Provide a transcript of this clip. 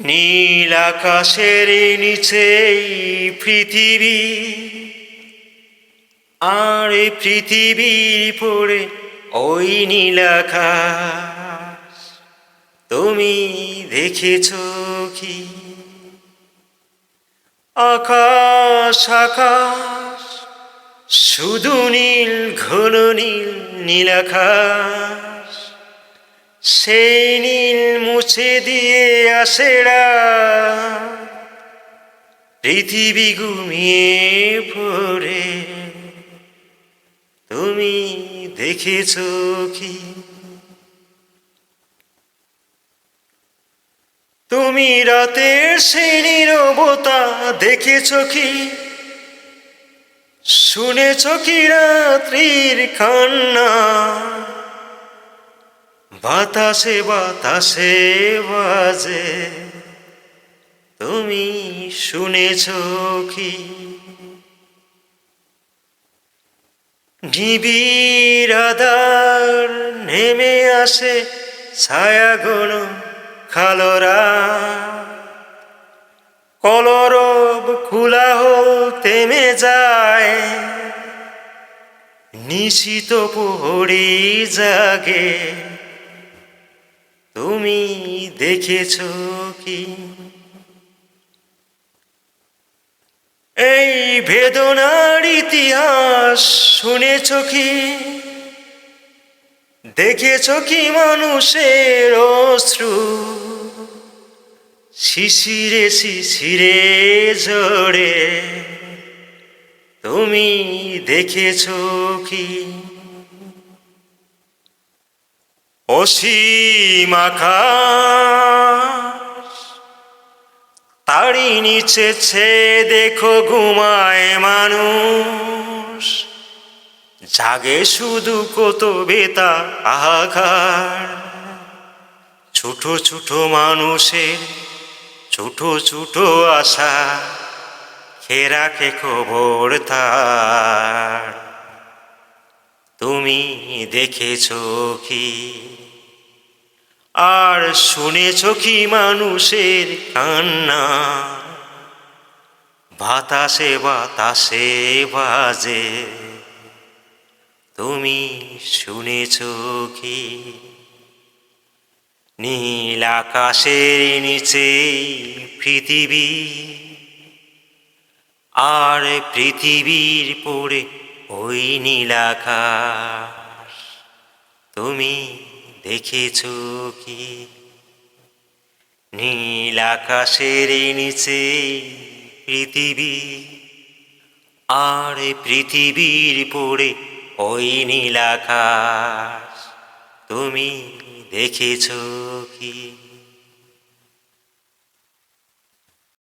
নীল আকাশের নিচে পৃথিবী। আর পৃথিবীর পড়ে ওই নীল আকাশ। তুমি দেখেছ কি? আকাশ আকাশ, শুধু নীল, ঘন নীল নীল আকাশ। সেই নীল মুছে দিয়ে আসেরা। পৃথিবী ঘুমিয়ে পড়ে। তুমি দেখেছ কি? তুমি রাতের সেই নীরবতা দেখেছ কি? শুনেছ কি রাত্রির কান্না? বাতাসে বাতাসে বাজে। তুমি শুনেছ কি? নিবিড় আধার নেমে আসে ছায়া গণ খালরা। কলরব কুলাহ তেমে যায়। নিশিত পোহরে জাগে। তুমি দেখেছ কি? এই বেদনার ইতিহাস শুনেছ কি? দেখেছ কি মানুষের অশ্রু? শিশিরে শিশিরে জড়ে তুমি দেখেছ কি? অসীম আকাশ। তারি নিচে ছে দেখো ঘুমায় মানুষ। জাগে শুধু কত বেতা আঘার ছোট ছোট মানুষের ছোট ছোট আশা খেরাকে খবর তার। তুমি দেখেছ কি? আর শুনেছ কি মানুষের কান্না? বাতাসে বাতাসে বাজে। তুমি শুনেছ কি? নীল আকাশের নিচে পৃথিবী। আর পৃথিবীর পড়ে ওই নীল আকাশ। তুমি দেখেছ কি? নীল আকাশের নিচে পৃথিবী আর পৃথিবীর পড়ে ওই নীল আকাশ তুমি দেখেছ